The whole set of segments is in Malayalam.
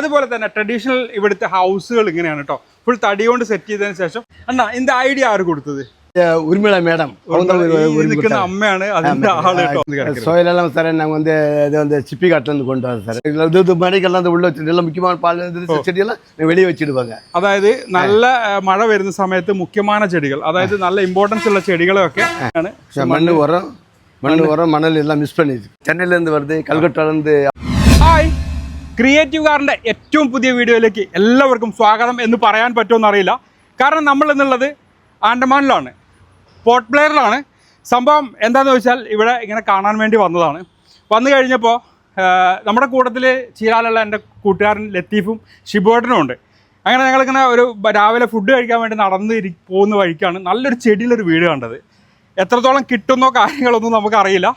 അതുപോലെ തന്നെ ട്രഡീഷണൽ ഇവിടുത്തെ ഹൗസുകൾ ഇങ്ങനെയാണ് കേട്ടോ ഫുൾ തടി കൊണ്ട് സെറ്റ് ചെയ്തതിന് ശേഷം അണ്ണാ ഇതിന്റെ ഐഡിയ ആര് കൊടുത്തത് உரிமையில மேடம் அம்மையான சோயிலெல்லாம் சார் நாங்கள் வந்து இது வந்து சிப்பி காட்டிலேருந்து கொண்டு வரோம் சார் இது இது மடிக்கெல்லாம் அந்த അതായത് നല്ല മഴ വരുന്ന സമയത്ത് മുഖ്യമാന ചെടികൾ അതായത് നല്ല ഇമ്പോർട്ടൻസ് ഉള്ള ചെടികളൊക്കെ മണ്ണ് ഉരം മണ്ണ് ഉരം മണൽ എല്ലാം മിസ് പണി ചെന്നൈയിലേருந்து வருது கல்கட்டாலேருந்து ക്രിയേറ്റീവ് കാറിന്റെ ഏറ്റവും പുതിയ വീഡിയോയിലേക്ക് എല്ലാവർക്കും സ്വാഗതം എന്ന് പറയാൻ പറ്റുമെന്ന് അറിയില്ല കാരണം നമ്മൾ എന്നുള്ളത് ആൻഡമാനിലാണ് പോർട്ട് പ്ലെയറിലാണ് സംഭവം എന്താണെന്ന് വെച്ചാൽ ഇവിടെ ഇങ്ങനെ കാണാൻ വേണ്ടി വന്നതാണ്. വന്നു കഴിഞ്ഞപ്പോൾ നമ്മുടെ കൂട്ടത്തിൽ ചീരാലുള്ള എന്റെ കൂട്ടുകാരൻ ലത്തീഫും ഷിബോട്ടനും ഉണ്ട്. അങ്ങനെ ഞങ്ങളിങ്ങനെ ഒരു രാവിലെ ഫുഡ് കഴിക്കാൻ വേണ്ടി നടന്ന് ഇരി പോകുന്ന വഴിക്കാണ് നല്ലൊരു ചെടിയിലൊരു വീട് കണ്ടത്. എത്രത്തോളം കിട്ടുന്നോ കാര്യങ്ങളൊന്നും നമുക്കറിയില്ല.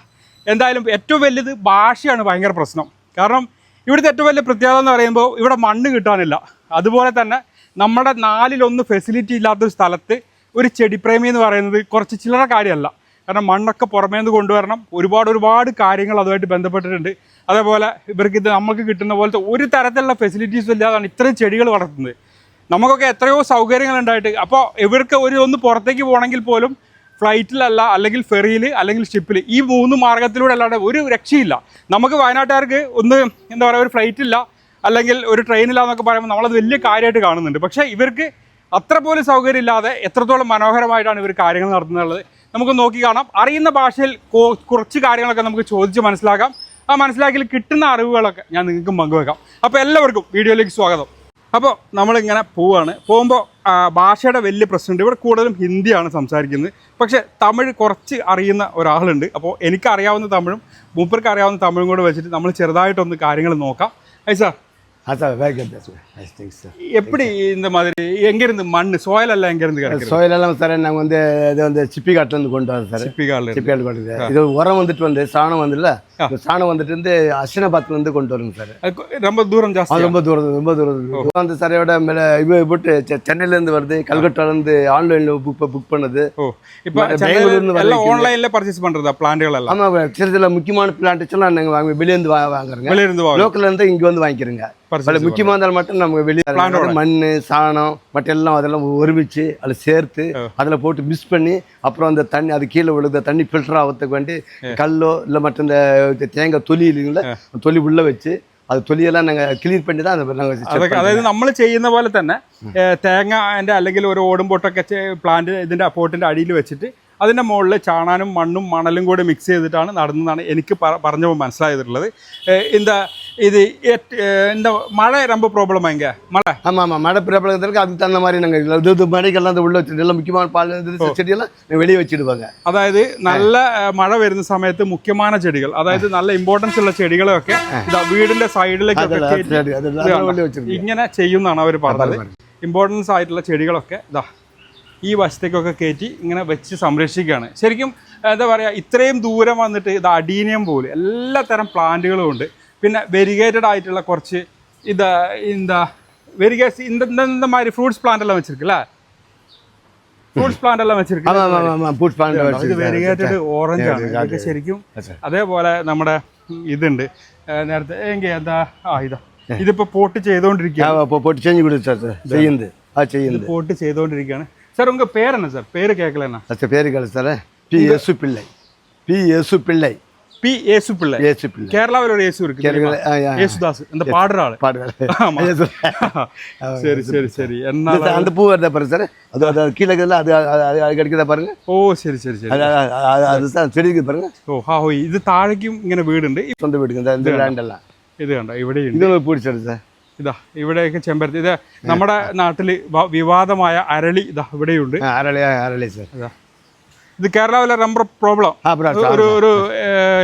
എന്തായാലും ഏറ്റവും വലിയത് ഭാഷയാണ് ഭയങ്കര പ്രശ്നം. കാരണം ഇവിടുത്തെ ഏറ്റവും വലിയ പ്രത്യേകത എന്ന് പറയുമ്പോൾ ഇവിടെ മണ്ണ് കിട്ടാനില്ല. അതുപോലെ തന്നെ നമ്മുടെ നാലിലൊന്ന് ഫെസിലിറ്റി ഇല്ലാത്തൊരു സ്ഥലത്ത് ഒരു ചെടിപ്രേമി എന്ന് പറയുന്നത് കുറച്ച് ചില്ലറ കാര്യമല്ല. കാരണം മണ്ണൊക്കെ പുറമേ നിന്ന് കൊണ്ടുവരണം. ഒരുപാട് ഒരുപാട് കാര്യങ്ങൾ അതുമായിട്ട് ബന്ധപ്പെട്ടിട്ടുണ്ട്. അതേപോലെ ഇവർക്ക് ഇത് നമുക്ക് കിട്ടുന്ന പോലത്തെ ഒരു തരത്തിലുള്ള ഫെസിലിറ്റീസും ഇല്ലാതാണ് ഇത്രയും ചെടികൾ വളർത്തുന്നത്. നമുക്കൊക്കെ എത്രയോ സൗകര്യങ്ങൾ ഉണ്ടായിട്ട് അപ്പോൾ ഇവർക്ക് ഒരു ഒന്ന് പുറത്തേക്ക് പോകണമെങ്കിൽ പോലും ഫ്ലൈറ്റിലല്ല അല്ലെങ്കിൽ ഫെറിയിൽ അല്ലെങ്കിൽ ഷിപ്പിൽ ഈ മൂന്ന് മാർഗത്തിലൂടെ അല്ലാതെ ഒരു രക്ഷയില്ല. നമുക്ക് വയനാട്ടുകാർക്ക് ഒന്ന് എന്താ പറയുക ഒരു ഫ്ലൈറ്റില്ല അല്ലെങ്കിൽ ഒരു ട്രെയിനില്ല എന്നൊക്കെ പറയുമ്പോൾ നമ്മളത് വലിയ കാര്യമായിട്ട് കാണുന്നുണ്ട്. പക്ഷേ ഇവർക്ക് അത്ര പോലും സൗകര്യം ഇല്ലാതെ എത്രത്തോളം മനോഹരമായിട്ടാണ് ഇവർ കാര്യങ്ങൾ നടത്തുന്നത്. നമുക്ക് നോക്കി കാണാം. അറിയുന്ന ഭാഷയിൽ കുറച്ച് കാര്യങ്ങളൊക്കെ നമുക്ക് ചോദിച്ച് മനസ്സിലാക്കാം. ആ മനസ്സിലാക്കിയിൽ കിട്ടുന്ന അറിവുകളൊക്കെ ഞാൻ നിങ്ങൾക്ക് പങ്കുവെക്കാം. അപ്പോൾ എല്ലാവർക്കും വീഡിയോയിലേക്ക് സ്വാഗതം. അപ്പോൾ നമ്മളിങ്ങനെ പോവാണ്. പോകുമ്പോൾ ഭാഷയുടെ വലിയ പ്രശ്നമുണ്ട്. ഇവിടെ കൂടുതലും ഹിന്ദിയാണ് സംസാരിക്കുന്നത്. പക്ഷേ തമിഴ് കുറച്ച് അറിയുന്ന ഒരാളുണ്ട്. അപ്പോൾ എനിക്കറിയാവുന്ന തമിഴും മൂപ്പർക്ക് അറിയാവുന്ന തമിഴും കൂടെ വെച്ചിട്ട് നമ്മൾ ചെറുതായിട്ടൊന്ന് കാര്യങ്ങൾ നോക്കാം. ഐ ஆ சார் வேக பேசுவேன் தேங்க்ஸ் சார் எப்படி இந்த மாதிரி எங்கேருந்து மண் சோயில் எல்லாம் எங்கேருந்து கிடைக்கிறது சோயில் எல்லாம் சார் நாங்கள் வந்து இது வந்து சிப்பி காட்டிலேருந்து கொண்டு வரோம் சார் சிப்பிகால சிப்பி காட்டு கொண்டு வரோம். இது உரம் வந்துட்டு வந்து சாணம் வந்துல்ல இந்த சாணம் வந்துட்டு வந்து அஸ்வினாபாத்லேருந்து கொண்டு வருங்க சார் ரொம்ப தூரம் ஜாஸ்தி. ரொம்ப தூரம் ரொம்ப தூரம். அந்த சாரையோட மேலே இது போட்டு சென்னையிலேருந்து வருது கல்கட்டாலேருந்து ஆன்லைனில் புக் புக் பண்ணது. இப்போ ம- சென்னையில பெங்களூர்ல வர எல்லாம் ஆன்லைன்ல பர்ச்சேஸ் பண்றதா பிளான்கள் எல்லாம்? ஆமாம் சில சில முக்கியமான பிளான்ட்ஸ் எல்லாம் நாங்கள் வாங்க வெளியேருந்து வாங்குறோங்க. வெளிய இருந்து வாங்க லோக்கல்ல இருந்து இங்கே வந்து வாங்கிக்கிறோங்க. அதில் முக்கியமாக இருந்தாலும் மட்டும் நமக்கு வெளியே Plant ஓட. மண் சாணம் மற்ற எல்லாம் அதெல்லாம் ஒருமிச்சு அதில் சேர்த்து அதில் போட்டு மிக்ஸ் பண்ணி அப்புறம் அந்த தண்ணி அது கீழே விழுத தண்ணி ஃபில்டர் ஆகிறதுக்கு வேண்டி கல்லோ இல்லை மற்ற இந்த தேங்காய் தொலி இல்லைங்களா தொலி உள்ள வச்சு அது தொலியெல்லாம் நாங்கள் கிளீன் பண்ணி தான் அதை അതൊക്കെ நாங்கள் അതായത് നമ്മൾ ചെയ്യുന്ന പോലെ തന്നെ ഏ, തേങ്ങ അല്ലെങ്കിൽ ഒരു ഓടും പൊട്ടൊക്കെ പ്ലാന്റ് ഇതിന്റെ പോട്ടിന്റെ അടിയിൽ വെച്ചിട്ട് അതിന്റെ മുകളിൽ ചാണാനും മണ്ണും മണലും കൂടി മിക്സ് ചെയ്തിട്ടാണ് നടന്നതെന്നാണ് എനിക്ക് പറഞ്ഞപ്പോൾ മനസ്സിലായതിട്ടുള്ളത് എന്താ ഇത് എന്താ മഴ ரொம்ப പ്രോബ്ലം இங்க മഴ? ആമാ മഴ പ്രോബ്ലം ப்ராப்ளம் തന്ന മാതിരി தகுந்த மாதிரி நாங்க இது இது மழைக்கெல்லாம் அந்த അതായത് നല്ല മഴ വരുന്ന സമയത്ത് മുഖ്യമായ ചെടികൾ അതായത് നല്ല ഇമ്പോർട്ടൻസ് ഉള്ള ചെടികളൊക്കെ വീടിന്റെ സൈഡിലേക്കൊക്കെ ഇങ്ങനെ ചെയ്യുന്നതാണ് അവർ പറഞ്ഞത്. ഇമ്പോർട്ടൻസ് ആയിട്ടുള്ള ചെടികളൊക്കെ ഇതാ ഈ വശത്തേക്കൊക്കെ കയറ്റി ഇങ്ങനെ വെച്ച് സംരക്ഷിക്കുകയാണ്. ശരിക്കും എന്താ പറയുക ഇത്രയും ദൂരം വന്നിട്ട് ഇത് അടീനിയം പോലെ എല്ലാ തരം പ്ലാന്റുകളും ഉണ്ട്. പിന്നെ വെരിഗേറ്റഡ് ആയിട്ടുള്ള കുറച്ച് ഇത് എന്താ വെരിഗേസ് ഇന്തമാതിരി ഫ്രൂട്ട്സ് പ്ലാന്റ് എല്ലാം വെച്ചിരിക്കില്ല ഫ്രൂട്ട്സ് പ്ലാന്റ് എല്ലാം വെച്ചിരിക്കും. വെരിഗേറ്റഡ് ഓറഞ്ച് ആണ്. ഇതൊക്കെ ശരിക്കും അതേപോലെ നമ്മുടെ ഇതുണ്ട്. നേരത്തെ എങ്കിൽ എന്താ ആ ഇതാ. ഇതിപ്പോ പോട്ട് ചെയ്തോണ്ടിരിക്കുകയാണ്. പോട്ട് ചെയ്തോണ്ടിരിക്കുകയാണ്. சார் உங்கள் பேர் என்ன சார்? பேர் கேட்கலண்ணா சார் பேர் கேட்கல சார். பி ஏசு பிள்ளை. பி ஏசு பிள்ளை. பி ஏசு பிள்ளை. ஏசு பிள்ளை. கேரளாவில் ஒரு ஏசு இருக்கு ஏசுதாஸ் இந்த பாடுற ஆள் பாடுற சரி சரி சரி. என்ன அந்த பூ வருதா பாருங்க சார். அது அது கீழே இருக்குதுல அது அது கிடைக்கிறதா பாருங்க. ஓ சரி சரி சரி. அது சார் செடிக்கு பாருங்க. ஓ ஹா இது தாழைக்கும் இங்க வீடு உண்டு ഇങ്ങനെ വീടുണ്ട് സ്വന്തം വീടുണ്ട് ഇത് ലാൻഡല്ല ഇത് കണ്ടോ ഇവിടെ ഇത് പിടിച്ചത് சார். ഇതാ ഇവിടെയൊക്കെ ചെമ്പരത്തി ഇത് നമ്മുടെ നാട്ടില് വ- വിവാദമായ അരളി ഇതാ ഇവിടെയുണ്ട് ஆ, அரளி ஆ, அரளி சார் ഇതാ ഇത് കേരളാവിലെ ரொம்ப ப்ராப்ளம் அப்புறம் ஒரு ஒரு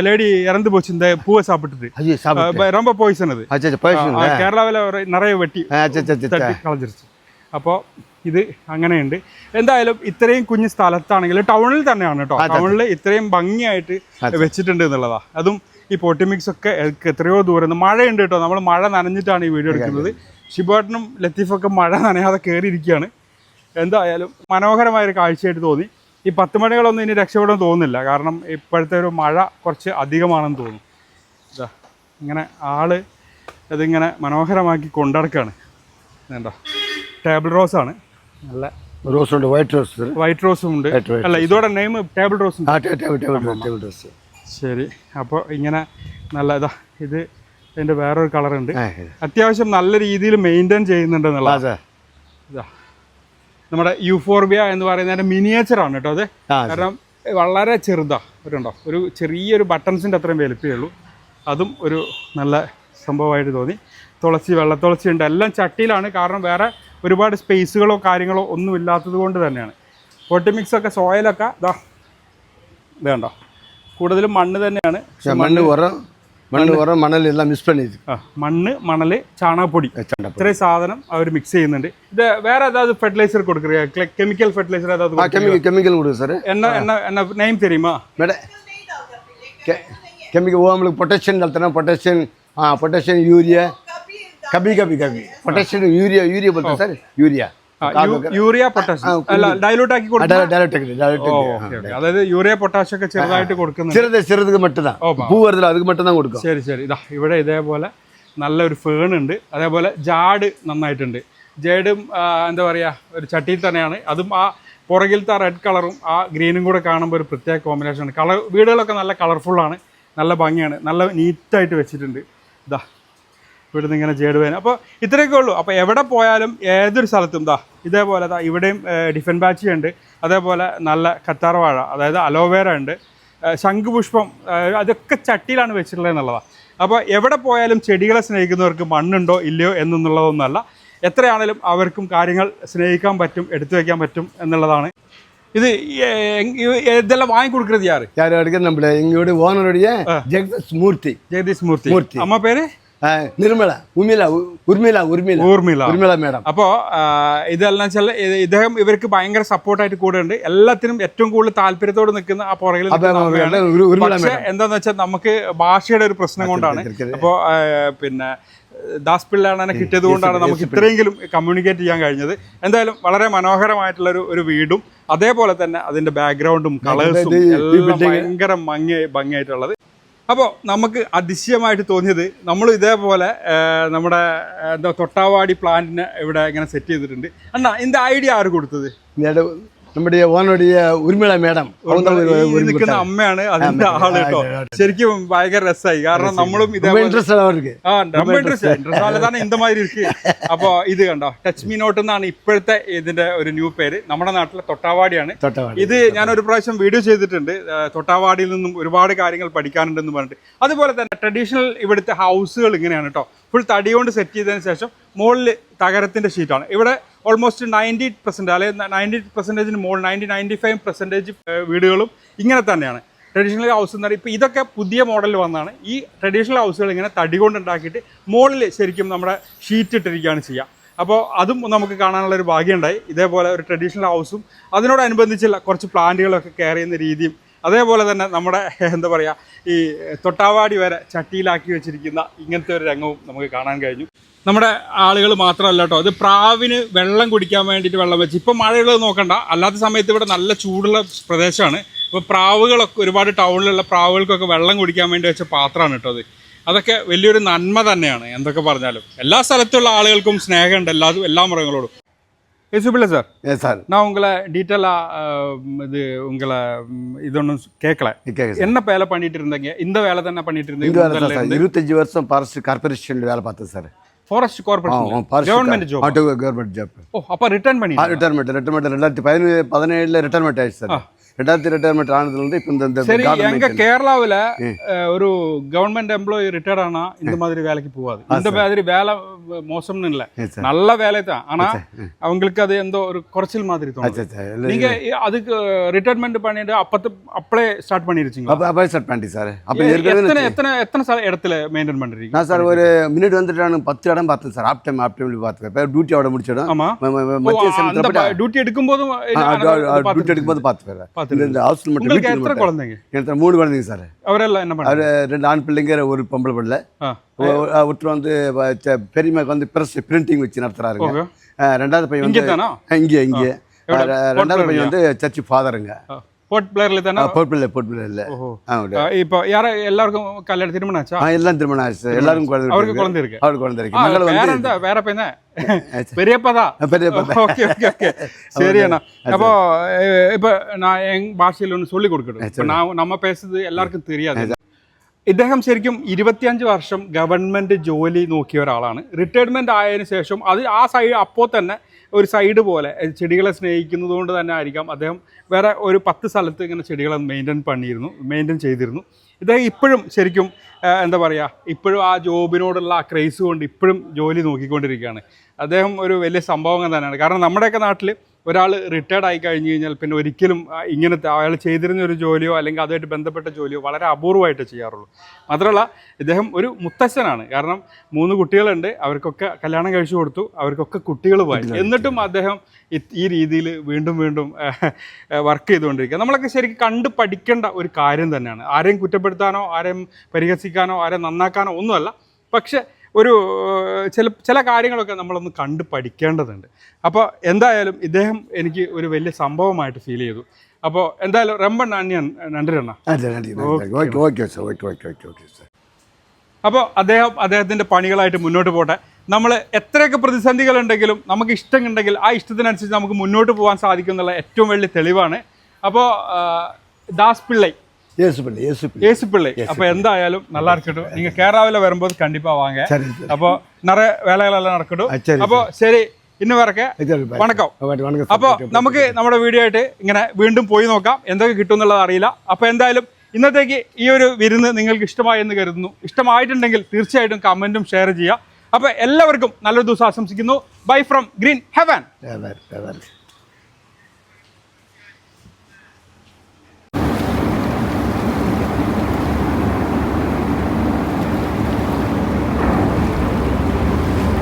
லேடி இறந்து போச்சு இந்த பூவை சாப்பிட்டுட்டு ஐயோ சாப்பிட்டு அஹ் ரொம்ப பாய்சன் அது அச்சா போயிடுச்சுங்க കേരളാവിലെ ഒരു നിറയെ വെട്ടി அச்சா அச்சா തട്ടി കളഞ്ഞിരിച്ചു അപ്പോൾ ഇത് അങ്ങനെയുണ്ട് എന്തായാലും ഇത്രയും കുഞ്ഞു സ്ഥലത്താണെങ്കിൽ ടൗണിൽ തന്നെയാണ് കേട്ടോ ടൗണിൽ ഇത്രയും ഭംഗിയായിട്ട് വെച്ചിട്ടുണ്ട് എന്നുള്ളതാ അതും ഈ പോട്ടി മിക്സ് ഒക്കെ എത്രയോ ദൂരം മഴയുണ്ട് കേട്ടോ. നമ്മൾ മഴ നനഞ്ഞിട്ടാണ് ഈ വീഡിയോ എടുക്കുന്നത്. ഷിബാട്ടനും ലത്തീഫൊക്കെ മഴ നനയാതെ കയറിയിരിക്കുകയാണ് എന്തായാലും മനോഹരമായ ഒരു കാഴ്ചയായിട്ട് തോന്നി. ഈ പത്ത് മണികളൊന്നും ഇനി രക്ഷപ്പെടാൻ തോന്നുന്നില്ല. കാരണം ഇപ്പോഴത്തെ ഒരു മഴ കുറച്ച് അധികമാണെന്ന് തോന്നുന്നു. ഇതാ ഇങ്ങനെ ആൾ അതിങ്ങനെ മനോഹരമാക്കി കൊണ്ടടക്കാണ്. എന്താ ടേബിൾ റോസ് ആണ്. നല്ല റോസ് ഉണ്ട്. White rose. വൈറ്റ് റോസും ഉണ്ട്. അല്ല ഇതോടെ name table rose table rose. ശരി. അപ്പോൾ ഇങ്ങനെ നല്ല ഇതാ ഇത് ഇതിന്റെ വേറൊരു കളറുണ്ട് അത്യാവശ്യം നല്ല രീതിയിൽ മെയിന്റെയിൻ ചെയ്യുന്നുണ്ട് നമ്മുടെ യൂഫോർബിയ എന്ന് പറയുന്നതിന്റെ മിനിയേച്ചറാണ് കേട്ടോ അത്. കാരണം വളരെ ചെറുതാ. ഒരുണ്ടോ ഒരു ചെറിയൊരു ബട്ടൺസിന്റെ അത്രയും ഉള്ളൂ. അതും ഒരു നല്ല സംഭവമായിട്ട് തോന്നി. തുളസി വെള്ള തുളസി ഉണ്ട്. എല്ലാം ചട്ടിയിലാണ്. കാരണം വേറെ ഒരുപാട് സ്പേസുകളോ കാര്യങ്ങളോ ഒന്നും ഇല്ലാത്തത് കൊണ്ട് തന്നെയാണ്. ഓട്ടിമിക്സൊക്കെ സോയിലൊക്കെ ഇതാ ഇതേണ്ടോ? കൂടുതലും മണ്ണ് തന്നെയാണ്. മണ്ണ് മണ്ണ് മണ്ണ് മിസ് മണ്ണ് മണൽ ചാണകപ്പൊടി. ഇത്രയും സാധനം അവർ മിക്സ് ചെയ്യുന്നുണ്ട്. ഇത് വേറെ അതായത് ഫെർട്ടിലൈസർ കൊടുക്കുക കെമിക്കൽ ഫെർട്ടിലൈസർ ഏതാവത് നെയ്മ് തരുമോ? കെമിക്കൽ പൊട്ടാഷ്യം പൊട്ടാഷ്യം ആ പൊട്ടാഷ്യം യൂരിയ കബി കബി കബി potassium urea urea urea urea potassium. അല്ല ഡൈലൂട്ട് ആക്കി കൊടുക്കും. അതായത് യൂറിയ പൊട്ടാഷ് ഒക്കെ ചെറുതായിട്ട് കൊടുക്കുന്നത് ചെറുത് ചെറുത് മട്ടുന്ന പൂ വരുന്നില്ല അത് മട്ടുന്ന കൊടുക്കും. ശരി ശരി. ഇതാ ഇവിടെ ഇതേപോലെ നല്ലൊരു ഫേൺ ഉണ്ട്. അതേപോലെ ജാഡ് നന്നായിട്ടുണ്ട്. ജേഡും എന്താ പറയുക ഒരു ചട്ടിയിൽ തന്നെയാണ്. അതും ആ പുറകിലത്തെ റെഡ് കളറും ആ ഗ്രീനും കൂടെ കാണുമ്പോൾ ഒരു പ്രത്യേക കോമ്പിനേഷൻ ആണ്. കളർ വീടുകളൊക്കെ നല്ല കളർഫുള്ളാണ് നല്ല ഭംഗിയാണ്. നല്ല നീറ്റായിട്ട് വെച്ചിട്ടുണ്ട്. ഇതാ ഇവിടുന്ന് ഇങ്ങനെ ജേഡ് വേന അപ്പോൾ ഇത്രയൊക്കെ ഉള്ളൂ അപ്പോൾ എവിടെ പോയാലും ഏതൊരു സ്ഥലത്തും ദാ ഇതേപോലെ ദാ ഇവിടെയും ഡിഫൻ ബാച്ചി ഉണ്ട് അതേപോലെ നല്ല കറ്റാർവാഴ അതായത് അലോവേര ഉണ്ട് ഏഹ് ശംഖുപുഷ്പം ഏഹ് അതൊക്കെ ചട്ടിയിലാണ് വെച്ചിട്ടുള്ളത് എന്നുള്ളതാണ് അപ്പോൾ എവിടെ പോയാലും ചെടികളെ സ്നേഹിക്കുന്നവർക്ക് മണ്ണുണ്ടോ ഇല്ലയോ എന്നുള്ളതൊന്നുമല്ല എത്രയാണേലും അവർക്കും കാര്യങ്ങൾ സ്നേഹിക്കാൻ പറ്റും എടുത്തു വയ്ക്കാൻ പറ്റും എന്നുള്ളതാണ് ഇത് ഏ- ഇതെല്ലാം വാങ്ങി കൊടുക്കുന്നത് യാറ് யார் எடுக்க நம்மள எங்களோட ஓனருடைய ஜெகதீஷ் மூர்த்தி ജഗദീഷ് മൂർത്തി മൂർത്തി. അമ്മ പേര് നിർമ്മല ഉമില ഉർമില ഉർമില ഉർമില ഉർമില മാഡം. അപ്പോ ഇതെല്ലാം വെച്ചാൽ ഇദ്ദേഹം ഇവർക്ക് ഭയങ്കര സപ്പോർട്ടായിട്ട് കൂടെ ഉണ്ട് എല്ലാത്തിനും ഏറ്റവും കൂടുതൽ താല്പര്യത്തോട് നിൽക്കുന്ന ആ പുറകിൽ എന്താന്ന് വെച്ചാൽ നമുക്ക് ഭാഷയുടെ ഒരു പ്രശ്നം കൊണ്ടാണ്. അപ്പോ പിന്നെ ദാസ് പിള്ളാണനെ കിട്ടിയത് കൊണ്ടാണ് നമുക്ക് ഇത്രയെങ്കിലും കമ്മ്യൂണിക്കേറ്റ് ചെയ്യാൻ കഴിഞ്ഞത്. എന്തായാലും വളരെ മനോഹരമായിട്ടുള്ള ഒരു ഒരു വീടും അതേപോലെ തന്നെ അതിന്റെ ബാക്ക്ഗ്രൗണ്ടും കളേഴ്സും എല്ലാം ഭയങ്കര മങ്ങി ഭംഗിയായിട്ടുള്ളത്. അപ്പോൾ നമുക്ക് അതിശയമായിട്ട് തോന്നിയത് നമ്മൾ ഇതേപോലെ നമ്മുടെ എന്താ തൊട്ടാവാടി പ്ലാന്റിനെ ഇവിടെ ഇങ്ങനെ സെറ്റ് ചെയ്തിട്ടുണ്ട്. അണ്ണാ ഇതിന്റെ ഐഡിയ ആര് കൊടുത്തത്? നമ്മുടെ ഓനോടിയ ഉരുമിള മേഡം. നിൽക്കുന്ന അമ്മയാണ് അതിന്റെ ആൾ കേട്ടോ. ശരിക്കും ഭയങ്കര രസമായി കാരണം നമ്മളും ഇൻട്രസ്റ്റ് അവർക്ക്. ആ ഇൻട്രസ്റ്റ് എന്ത് മാതിരി ഇത് കണ്ടോ? ടച്ച് മീ നോട്ട് എന്നാണ് ഇപ്പോഴത്തെ ഇതിന്റെ ഒരു ന്യൂ പേര്. നമ്മുടെ നാട്ടിലെ തൊട്ടാവാടിയാണ്. ഇത് ഞാൻ ഒരു പ്രാവശ്യം വീഡിയോ ചെയ്തിട്ടുണ്ട്. തൊട്ടാവാടിയിൽ നിന്നും ഒരുപാട് കാര്യങ്ങൾ പഠിക്കാനുണ്ടെന്ന് പറഞ്ഞിട്ട്. അതുപോലെ തന്നെ ട്രഡീഷണൽ ഇവിടുത്തെ ഹൗസുകൾ ഇങ്ങനെയാണ് കേട്ടോ. ഫുൾ തടി കൊണ്ട് സെറ്റ് ചെയ്തതിന് ശേഷം മുകളിൽ തകരത്തിന്റെ ഷീറ്റാണ് ഇവിടെ ഓൾമോസ്റ്റ് നയന്റി പെർസെന്റ് അല്ലെങ്കിൽ നയന്റി പെർസെന്റേജിന് മുകളിൽ നയന്റി നയന്റി ഫൈവ് പെർസെന്റേജ് വീടുകളും ഇങ്ങനെ തന്നെയാണ്. ട്രഡീഷണൽ ഹൗസ് എന്ന് പറയുമ്പോൾ ഇപ്പോൾ ഇതൊക്കെ പുതിയ മോഡൽ വന്നാണ്. ഈ ട്രഡീഷണൽ ഹൗസുകൾ ഇങ്ങനെ തടി കൊണ്ട് ഉണ്ടാക്കിയിട്ട് മുകളിൽ ശരിക്കും നമ്മുടെ ഷീറ്റ് ഇട്ടിരിക്കുകയാണ് ചെയ്യുക അപ്പോൾ അതും നമുക്ക് കാണാനുള്ള ഒരു ഭാഗ്യമുണ്ടായി ഇതേപോലെ ഒരു ട്രഡീഷണൽ ഹൗസും അതിനോടനുബന്ധിച്ചുള്ള കുറച്ച് പ്ലാന്റുകളൊക്കെ കെയർ ചെയ്യുന്ന രീതിയും അതേപോലെ തന്നെ നമ്മുടെ എന്താ പറയുക ഈ തൊട്ടാവാടി വരെ ചട്ടിയിലാക്കി വെച്ചിരിക്കുന്ന ഇങ്ങനത്തെ ഒരു രംഗവും നമുക്ക് കാണാൻ കഴിഞ്ഞു. നമ്മുടെ ആളുകൾ മാത്രമല്ല കേട്ടോ അത് പ്രാവിന് വെള്ളം കുടിക്കാൻ വേണ്ടിയിട്ട് വെള്ളം വെച്ച് ഇപ്പം മഴയുള്ളത് നോക്കണ്ട അല്ലാത്ത സമയത്ത് ഇവിടെ നല്ല ചൂടുള്ള പ്രദേശമാണ്. ഇപ്പോൾ പ്രാവുകളൊക്കെ ഒരുപാട് ടൗണിലുള്ള പ്രാവുകൾക്കൊക്കെ വെള്ളം കുടിക്കാൻ വേണ്ടി വെച്ച പാത്രമാണ് കേട്ടോ അത്. അതൊക്കെ വലിയൊരു നന്മ തന്നെയാണ് എന്തൊക്കെ പറഞ്ഞാലും. എല്ലാ സ്ഥലത്തുള്ള ആളുകൾക്കും സ്നേഹമുണ്ട് എല്ലാ എല്ലാ മൃഗങ്ങളോടും. யசுபில்ல சார் எஸ் சார் நான் உங்களை டீட்டெயிலாக இது உங்களை இது ஒன்றும் கேட்கல என்ன வேலை பண்ணிட்டு இருந்தீங்க? இந்த வேலை தானே பண்ணிட்டு இருந்தீங்க இருபத்தஞ்சு வருஷம் ஃபாரஸ்ட் கார்பரேஷன் வேலை பார்த்தேன் sir forest corporation government job government job ஓ அப்போ ரிட்டர்ன் பண்ணி ரிட்டர்மெண்ட் ரிட்டர்மெண்ட் ரெண்டாயிரத்தி பதினேழு பதினேழுல ரிட்டர்மெண்ட் ஆயிடுச்சு சார் ரெண்டாயிரத்தி ரிட்டையர்மெண்ட் ஆனதுல இருந்து இப்போ இந்த சரி garden எங்க maintain. கேரளாவில் ஒரு கவர்மெண்ட் எம்ப்ளாயி ரிட்டையர்ட் ஆனா இந்த மாதிரி வேலைக்கு போகாது இந்த மாதிரி வேலை மோசம்னு இல்லை. நல்ல வேலை தான். ஆனா அவங்களுக்கு அது எந்த ஒரு குறைச்சல் மாதிரி தோணும் சரி, சரி. இல்ல, நீங்க அதுக்கு ரிட்டையர்மெண்ட் பண்ணிட்டு அப்பத்து அப்பளே ஸ்டார்ட் பண்ணிருச்சீங்களா? அப்போ ஸ்டார்ட் பண்ணிட்டேன் சார். அப்போ எத்தனை எத்தனை எத்தனை ச- இடத்துல மெயின்டைன் பண்றீங்க? நான் சார் ஒரு மினிட் வந்துட்டு நான் பத்து இடம் பார்த்தேன் சார். ஆப் டைம் ஆப் டைம்ல பார்த்துக்கேன் இப்போ டியூட்டி அவட முடிச்சிடும் ஆமா. மத்திய ஓ, சென்டர் அந்த டியூட்டி எடுக்கும் போதும் டியூட்டி எடுக்கும்போது பார்த்துக்கிறேன் இந்த ஹவுஸ்ல மட்டும் எத்தனை. குழந்தைங்க? எனக்கு மூணு குழந்தைங்க சார். அவரெல்லாம் என்ன அவர் ரெண்டு ஆண் பிள்ளைங்க ஒரு பொம்பளை பிள்ளை ஒருத்தர் வந்து பெரியம்மாக்கு வந்து பிரஸ் பிரிண்டிங் வச்சு நடத்துறாருங்க. ரெண்டாவது பையன் வந்து இங்கே இங்கே? ரெண்டாவது பையன் வந்து சர்ச் ஃபாதருங்க. போர்ட் பிளேயர்ல தானே? ஓஹோ. ஆ உண்டு. அஹ் இப்போ யார எல்லாருக்கும் கல்யாணம் திருமணம் ஆச்சா? எல்லாம் திருமணம் ஆச்சு. எல்லாரும் குழந்தை அவருக்கு. குழந்தை இருக்கு. அவருக்கு குழந்தை இருக்கு. வேற எந்த வேற பையன் பெரியப்பா பெரிய ஓகே ஓகே ஓகே சரி அண்ணா அப்போ அஹ், இப்போ நான் எங் ഭാഷയിൽ ഒന്ന് சொல்லி കൊടുക്കട്ടെ ഇപ്പൊ நான் நம்ம பேசுறது എല്ലാവർക്കും தெரியாது ഇദ്ദേഹം ശരിക്കും ഇരുപത്തിയഞ്ച് വർഷം ഗവൺമെന്റ് ജോലി നോക്കിയ ഒരാളാണ് റിട്ടയർമെന്റ് ആയതിനു ശേഷം അത് ആ സൈഡ് അപ്പോൾ തന്നെ ഒരു സൈഡ് പോലെ എഹ്, ചെടികളെ സ്നേഹിക്കുന്നത് കൊണ്ട് തന്നെ ആയിരിക്കാം അദ്ദേഹം വേറെ ഒരു പത്ത് സ്ഥലത്ത് ഇങ്ങനെ ചെടികളെ മെയിൻറ്റെയിൻ പണിയിരുന്നു മെയിൻറ്റെയിൻ ചെയ്തിരുന്നു ഇദ്ദേഹം ഇപ്പോഴും ശരിക്കും എന്താ പറയുക ഇപ്പോഴും ആ ജോബിനോടുള്ള ആ ക്രേസ് കൊണ്ട് ഇപ്പോഴും ജോലി നോക്കിക്കൊണ്ടിരിക്കുകയാണ്. അദ്ദേഹം ഒരു വലിയ സംഭവം തന്നെയാണ്. കാരണം നമ്മുടെയൊക്കെ നാട്ടിൽ ഒരാൾ റിട്ടയർഡ് ആയി കഴിഞ്ഞ് കഴിഞ്ഞാൽ പിന്നെ ഒരിക്കലും ഇങ്ങനത്തെ അയാൾ ചെയ്തിരുന്ന ഒരു ജോലിയോ അല്ലെങ്കിൽ അതുമായിട്ട് ബന്ധപ്പെട്ട ജോലിയോ വളരെ അപൂർവമായിട്ട് ചെയ്യാറുള്ളൂ. മാത്രമല്ല ഇദ്ദേഹം ഒരു മുത്തശ്ശനാണ്. കാരണം മൂന്ന് കുട്ടികളുണ്ട്. അവർക്കൊക്കെ കല്യാണം കഴിച്ചു കൊടുത്തു. അവർക്കൊക്കെ കുട്ടികൾ പോയി എന്നിട്ടും അദ്ദേഹം ഈ രീതിയിൽ വീണ്ടും വീണ്ടും വർക്ക് ചെയ്തുകൊണ്ടിരിക്കുക നമ്മളൊക്കെ ശരിക്കും കണ്ട് പഠിക്കേണ്ട ഒരു കാര്യം തന്നെയാണ് ആരെയും കുറ്റപ്പെടുത്താനോ ആരെയും പരിഹസിക്കാനോ ആരെയും നന്നാക്കാനോ ഒന്നുമല്ല പക്ഷേ ഒരു ചില ചില കാര്യങ്ങളൊക്കെ നമ്മളൊന്ന് കണ്ട് പഠിക്കേണ്ടതുണ്ട് അപ്പോൾ എന്തായാലും ഇദ്ദേഹം എനിക്ക് ഒരു വലിയ സംഭവമായിട്ട് ഫീൽ ചെയ്തു അപ്പോൾ എന്തായാലും റെമ്പൺ അണ്ണിയൻ നണ്ടിരണ്ണ okay okay okay okay okay okay sir അപ്പോൾ അദ്ദേഹം അദ്ദേഹത്തിൻ്റെ പണികളായിട്ട് മുന്നോട്ട് പോട്ടെ നമ്മൾ എത്രയൊക്കെ പ്രതിസന്ധികളുണ്ടെങ്കിലും നമുക്ക് ഇഷ്ടമുണ്ടെങ്കിൽ ആ ഇഷ്ടത്തിനനുസരിച്ച് നമുക്ക് മുന്നോട്ട് പോകാൻ സാധിക്കും എന്നുള്ള ഏറ്റവും വലിയ തെളിവാണ് അപ്പോൾ ദാസ് പിള്ളை ஏசு பிள்ளை ஏசு பிள்ளை ஏசு பிள்ளை அப்போ എന്തായാലും நல்லா இருக்கட்டும் நீங்க கேரளாவில் வரும்போது கண்டிப்பா வாங்க சரி சார் அப்போ நிறைய வேலைகளெல்லாம் நடக்கட்டும் ஆ, சரி അപ്പോൾ ശരി ഇന്ന് വരക്കെ சரி, bye. വണക്കം வணக்கம் வணக்கம் சார். അപ്പോൾ നമുക്ക് നമ്മുടെ വീഡിയോ ആയിട്ട് ഇങ്ങനെ വീണ്ടും പോയി നോക്കാം എന്തൊക്കെ കിട്ടും എന്നുള്ളത് അറിയില്ല അപ്പോൾ എന്തായാലും ഇന്നത്തേക്ക് ഈ ഒരു വിരുന്ന് നിങ്ങൾക്ക് ഇഷ്ടമായി എന്ന് കരുതുന്നു. ഇഷ്ടമായിട്ടുണ്ടെങ്കിൽ തീർച്ചയായിട്ടും കമന്റും ഷെയർ ചെയ്യുക. അപ്പോൾ എല്ലാവർക്കും നല്ലൊരു ദിവസം ആശംസിക്കുന്നു. Bye from green heaven